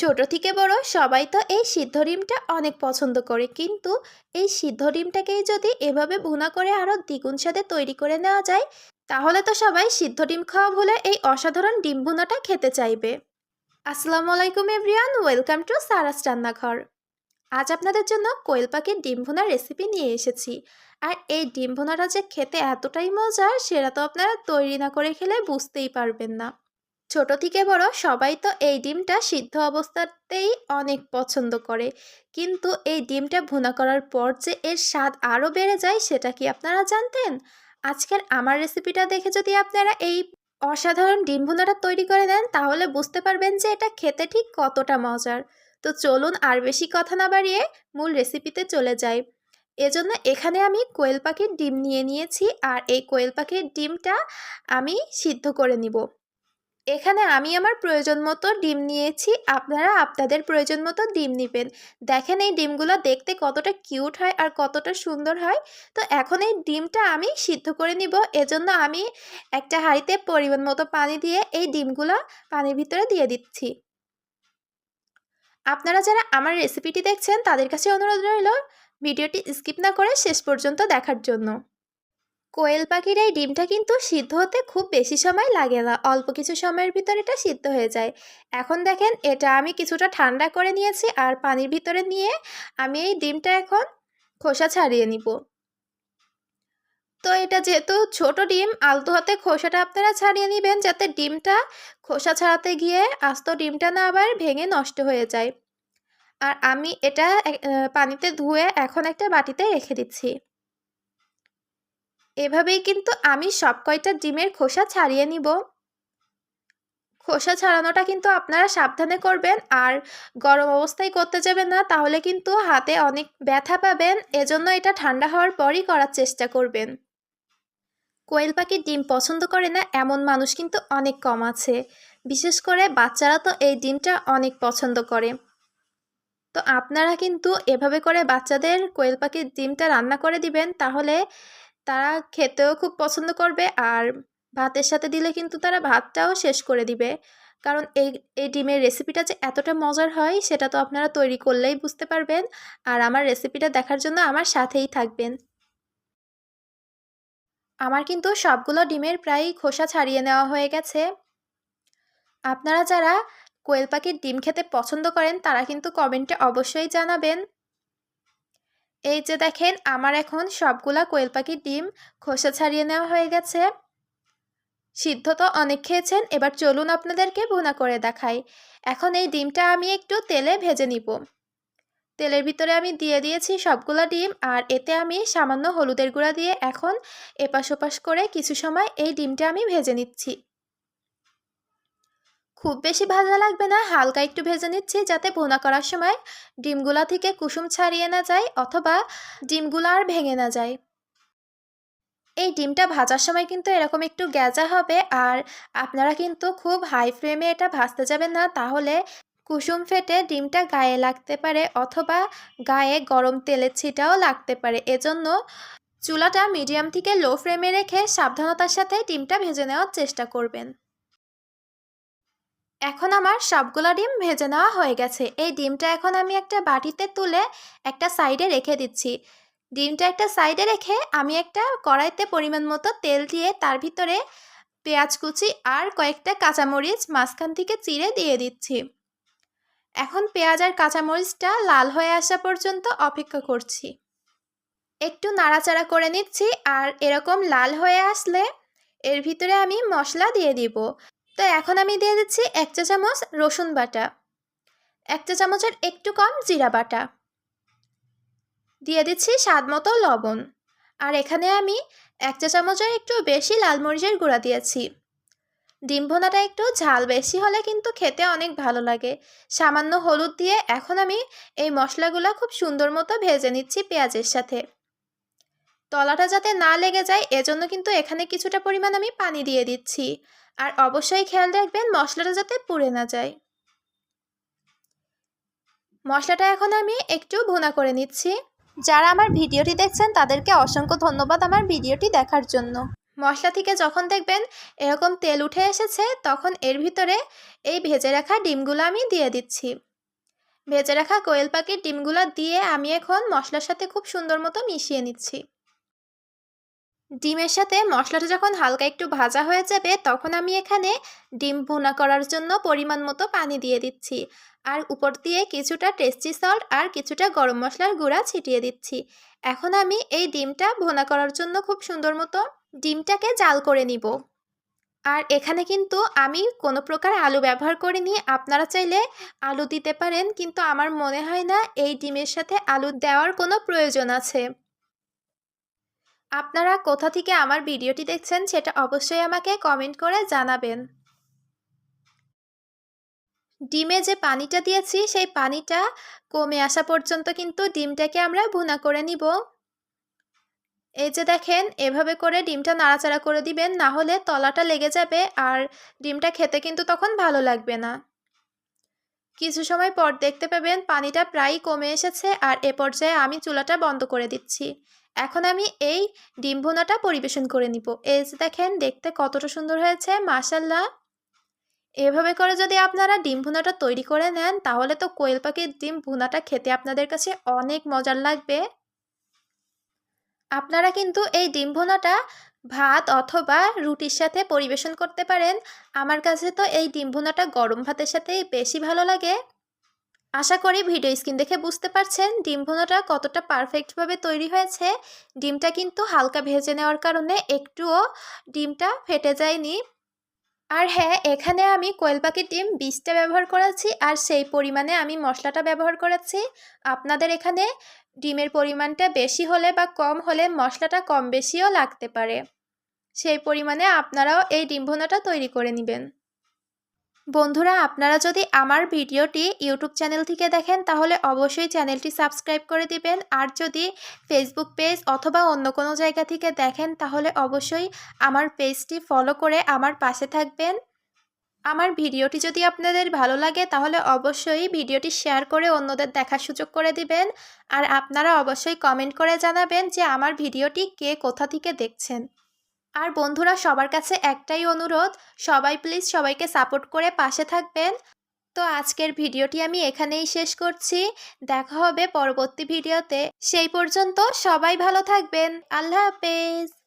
ছোট থেকে বড় সবাই তো এই সিদ্ধ ডিমটা অনেক পছন্দ করে। কিন্তু এই সিদ্ধ ডিমটাকেই যদি এভাবে ভুনা করে আরও দ্বিগুণ স্বাদে তৈরি করে নেওয়া যায়, তাহলে তো সবাই সিদ্ধ ডিম খাওয়া ভুলে এই অসাধারণ ডিম ভুনাটা খেতে চাইবে। আসসালামু আলাইকুম এভরিওয়ান, ওয়েলকাম টু সারাস রান্নাঘর। আজ আপনাদের জন্য কোয়েল পাখির ডিম ভুনার রেসিপি নিয়ে এসেছি। আর এই ডিম ভুনাটা যে খেতে এতটাই মজার, সেটা তো আপনারা তৈরি না করে খেলে বুঝতেই পারবেন না। ছোট থেকে বড় সবাই তো এই ডিমটা সিদ্ধ অবস্থাতেই অনেক পছন্দ করে। কিন্তু এই ডিমটা ভুনা করার পর যে এর স্বাদ আরও বেড়ে যায়, সেটা কি আপনারা জানতেন? আজকের আমার রেসিপিটা দেখে যদি আপনারা এই অসাধারণ ডিম ভুনাটা তৈরি করে দেন, তাহলে বুঝতে পারবেন যে এটা খেতে ঠিক কতটা মজার। তো চলুন আর বেশি কথা না বাড়িয়ে মূল রেসিপিতে চলে যাই। এজন্য এখানে আমি কোয়েল পাখির ডিম নিয়ে নিয়েছি, আর এই কোয়েল পাখির ডিমটা আমি সিদ্ধ করে নিব। এখানে আমি আমার প্রয়োজন মতো ডিম নিয়েছি, আপনারা আপনাদের প্রয়োজন মতো ডিম নেবেন। দেখেন এই ডিমগুলো দেখতে কতটা কিউট হয় আর কতটা সুন্দর হয়। তো এখন এই ডিমটা আমি সিদ্ধ করে নিব। এজন্য আমি একটা হাঁড়িতে পরিমাণ মতো পানি দিয়ে এই ডিমগুলো পানির ভিতরে দিয়ে দিচ্ছি। আপনারা যারা আমার রেসিপিটি দেখছেন, তাদের কাছে অনুরোধ রইল, ভিডিওটি স্কিপ না করে শেষ পর্যন্ত দেখার জন্য। কোয়েল পাখির এই ডিমটা কিন্তু সিদ্ধ হতে খুব বেশি সময় লাগে না। অল্প কিছু সময়ের ভিতরে এটা সিদ্ধ হয়ে যায়। এখন দেখেন, এটা আমি কিছুটা ঠান্ডা করে নিয়েছি আর পানির ভিতরে নিয়ে আমি এই ডিমটা এখন খোসা ছাড়িয়ে নিব। তো এটা যেহেতু ছোট ডিম, আলতো হাতে খোসাটা আপনারা ছাড়িয়ে নেবেন যাতে ডিমটা খোসা ছাড়াতে গিয়ে আস্ত ডিমটা না আবার ভেঙে নষ্ট হয়ে যায়। আর আমি এটা পানিতে ধুয়ে এখন একটা বাটিতে রেখে দিচ্ছি। এভাবেই কিন্তু আমি সব কয়টা ডিমের খোসা ছাড়িয়ে নিব। খোসা ছাড়ানোটা কিন্তু আপনারা সাবধানে করবেন আর গরম অবস্থায় করতে যাবেন না, তাহলে কিন্তু হাতে অনেক ব্যথা পাবেন। এজন্য এটা ঠান্ডা হওয়ার পরই করার চেষ্টা করবেন। কোয়েল পাখির ডিম পছন্দ করে না, এমন মানুষ কিন্তু অনেক কম আছে। বিশেষ করে বাচ্চারা তো এই ডিমটা অনেক পছন্দ করে। তো আপনারা কিন্তু এভাবে করে বাচ্চাদের কোয়েল পাখির ডিমটা রান্না করে দিবেন, তাহলে তারা খেতেও খুব পছন্দ করবে আর ভাতের সাথে দিলে কিন্তু তারা ভাতটাও শেষ করে দিবে। কারণ এই এই ডিমের রেসিপিটা যে এতটা মজার হয় সেটা তো আপনারা তৈরি করলেই বুঝতে পারবেন। আর আমার রেসিপিটা দেখার জন্য আমার সাথেই থাকবেন। আমার কিন্তু সবগুলো ডিমের প্রায় খোসা ছাড়িয়ে নেওয়া হয়ে গেছে। আপনারা যারা কোয়েল পাখির ডিম খেতে পছন্দ করেন তারা কিন্তু কমেন্টে অবশ্যই জানাবেন। এই যে দেখেন, আমার এখন সবগুলা কোয়েল পাখির ডিম খোসা ছাড়িয়ে নেওয়া হয়ে গেছে। সিদ্ধ তো অনেক খেয়েছেন, এবার চলুন আপনাদেরকে ভুনা করে দেখাই। এখন এই ডিমটা আমি একটু তেলে ভেজে নিব। তেলের ভিতরে আমি দিয়ে দিয়েছি সবগুলা ডিম, আর এতে আমি সামান্য হলুদের গুঁড়া দিয়ে এখন এপাশ ওপাশ করে কিছু সময় এই ডিমটা আমি ভেজে নিচ্ছি। খুব বেশি ভাজা লাগবে না, হালকা একটু ভেজে নিচ্ছি যাতে ভোনা করার সময় ডিমগুলা থেকে কুসুম ছাড়িয়ে না যায় অথবা ডিমগুলো আর ভেঙে না যায়। এই ডিমটা ভাজার সময় কিন্তু এরকম একটু গ্যাজা হবে আর আপনারা কিন্তু খুব হাই ফ্লেমে এটা ভাজতে যাবেন না, তাহলে কুসুম ফেটে ডিমটা গায়ে লাগতে পারে অথবা গায়ে গরম তেলের ছিটাও লাগতে পারে। এজন্য চুলাটা মিডিয়াম থেকে লো ফ্লেমে রেখে সাবধানতার সাথে ডিমটা ভেজে নেওয়ার চেষ্টা করবেন। এখন আমার সবগুলো ডিম ভেজে নেওয়া হয়ে গেছে। এই ডিমটা এখন আমি একটা বাটিতে তুলে একটা সাইডে রেখে দিচ্ছি। ডিমটা একটা সাইডে রেখে আমি একটা কড়াইতে পরিমাণ মতো তেল দিয়ে তার ভিতরে পেঁয়াজ কুচি আর কয়েকটা কাঁচামরিচ মাঝখান থেকে চিড়ে দিয়ে দিচ্ছি। এখন পেঁয়াজ আর কাঁচামরিচটা লাল হয়ে আসা পর্যন্ত অপেক্ষা করছি। একটু নাড়াচাড়া করে নিচ্ছি আর এরকম লাল হয়ে আসলে এর ভিতরে আমি মশলা দিয়ে দিব। তো এখন আমি দিয়ে দিচ্ছি এক চা চামচ রসুন বাটা, এক চা চামচের একটু কম জিরা বাটা। দিয়ে দিচ্ছি স্বাদ মতো লবণ। আর এখানে আমি এক চা চামচের একটু বেশি লাল মরিচের গুঁড়া দিয়েছি। ডিম ভোনাটা একটু ঝাল বেশি হলে কিন্তু খেতে অনেক ভালো লাগে। সামান্য হলুদ দিয়ে এখন আমি এই মশলাগুলো খুব সুন্দর মতো ভেজে নিচ্ছি পেঁয়াজের সাথে। তলাটা যাতে না লেগে যায়, এজন্য কিন্তু এখানে কিছুটা পরিমাণ আমি পানি দিয়ে দিচ্ছি। আর অবশ্যই খেয়াল রাখবেন, মশলাটা যাতে পুড়ে না যায়। মশলাটা এখন আমি একটু ভুনা করে নিচ্ছি। যারা আমার ভিডিওটি দেখছেন, তাদেরকে অসংখ্য ধন্যবাদ আমার ভিডিওটি দেখার জন্য। মশলা থেকে যখন দেখবেন এরকম তেল উঠে এসেছে, তখন এর ভিতরে এই ভেজে রাখা ডিমগুলো আমি দিয়ে দিচ্ছি। ভেজে রাখা কোয়েল পাখির ডিমগুলো দিয়ে আমি এখন মশলার সাথে খুব সুন্দর মতো মিশিয়ে নিচ্ছি। ডিমের সাথে মশলাটা যখন হালকা একটু ভাজা হয়ে যাবে, তখন আমি এখানে ডিম ভুনা করার জন্য পরিমাণ মতো পানি দিয়ে দিচ্ছি। আর উপর দিয়ে কিছুটা টেস্টি সল্ট আর কিছুটা গরম মশলার গুঁড়া ছিটিয়ে দিচ্ছি। এখন আমি এই ডিমটা ভুনা করার জন্য খুব সুন্দর মতো ডিমটাকে জাল করে নিব। আর এখানে কিন্তু আমি কোনো প্রকার আলু ব্যবহার করিনি। আপনারা চাইলে আলু দিতে পারেন, কিন্তু আমার মনে হয় না এই ডিমের সাথে আলু দেওয়ার কোনো প্রয়োজন আছে। আপনারা কোথা থেকে আমার ভিডিওটি দেখছেন সেটা অবশ্যই আমাকে কমেন্ট করে জানাবেন। ডিমে যে পানিটা দিয়েছি, সেই পানিটা কমে আসা পর্যন্ত কিন্তু ডিমটাকে আমরা ভুনা করে নিব। এই যে দেখেন, এভাবে করে ডিমটা নাড়াচাড়া করে দিবেন, না হলে তলাটা লেগে যাবে আর ডিমটা খেতে কিন্তু তখন ভালো লাগবে না। কিছু সময় পর দেখতে পাবেন পানিটা প্রায় কমে এসেছে আর এ পর্যায়ে আমি চুলাটা বন্ধ করে দিচ্ছি। এখন আমি এই ডিম পরিবেশন করে নিব। এই দেখেন, দেখতে কতটা সুন্দর হয়েছে মাসাল্লাহ এভাবে করে যদি আপনারা ডিম ভুনাটা তৈরি করে নেন, তাহলে তো কোয়েল পাখির ডিম ভুনাটা খেতে আপনাদের কাছে অনেক মজার লাগবে। আপনারা কিন্তু এই ডিম ভুনাটা ভাত অথবা রুটির সাথে পরিবেশন করতে পারেন। আমার কাছে তো এই ডিম ভুনাটা গরম ভাতের সাথেই বেশি ভালো লাগে। আশা করি ভিডিও স্ক্রিন দেখে বুঝতে পারছেন ডিম ভুনাটা কতটা পারফেক্টভাবে তৈরি হয়েছে। ডিমটা কিন্তু হালকা ভেজে নেওয়ার কারণে একটুও ডিমটা ফেটে যায়নি। আর হ্যাঁ এখানে আমি কোয়েল পাখির ডিম বীজটা ব্যবহার করেছি আর সেই পরিমাণে আমি মশলাটা ব্যবহার করেছি। আপনাদের এখানে ডিমের পরিমাণটা বেশি হলে বা কম হলে মশলাটা কম বেশিও লাগতে পারে। সেই পরিমাণে আপনারাও এই ডিম ভুনাটা তৈরি করে নেবেন। বন্ধুরা, আপনারা যদি আমার ভিডিওটি ইউটিউব চ্যানেল থেকে দেখেন, তাহলে অবশ্যই চ্যানেলটি সাবস্ক্রাইব করে দিবেন। আর যদি ফেসবুক পেজ অথবা অন্য কোনো জায়গা থেকে দেখেন, তাহলে অবশ্যই আমার পেজটি ফলো করে আমার পাশে থাকবেন। আমার ভিডিওটি যদি আপনাদের ভালো লাগে, তাহলে অবশ্যই ভিডিওটি শেয়ার করে অন্যদের দেখার সুযোগ করে দিবেন। আর আপনারা অবশ্যই কমেন্ট করে জানাবেন যে আমার ভিডিওটি কে কোথা থেকে দেখছেন। আর বন্ধুরা, সবার কাছে একটাই অনুরোধ, সবাই প্লিজ সবাইকে সাপোর্ট করে পাশে থাকবেন। তো আজকের ভিডিওটি আমি এখানেই শেষ করছি। দেখা হবে পরবর্তী ভিডিওতে। সেই পর্যন্ত সবাই ভালো থাকবেন। আল্লাহ হাফেজ।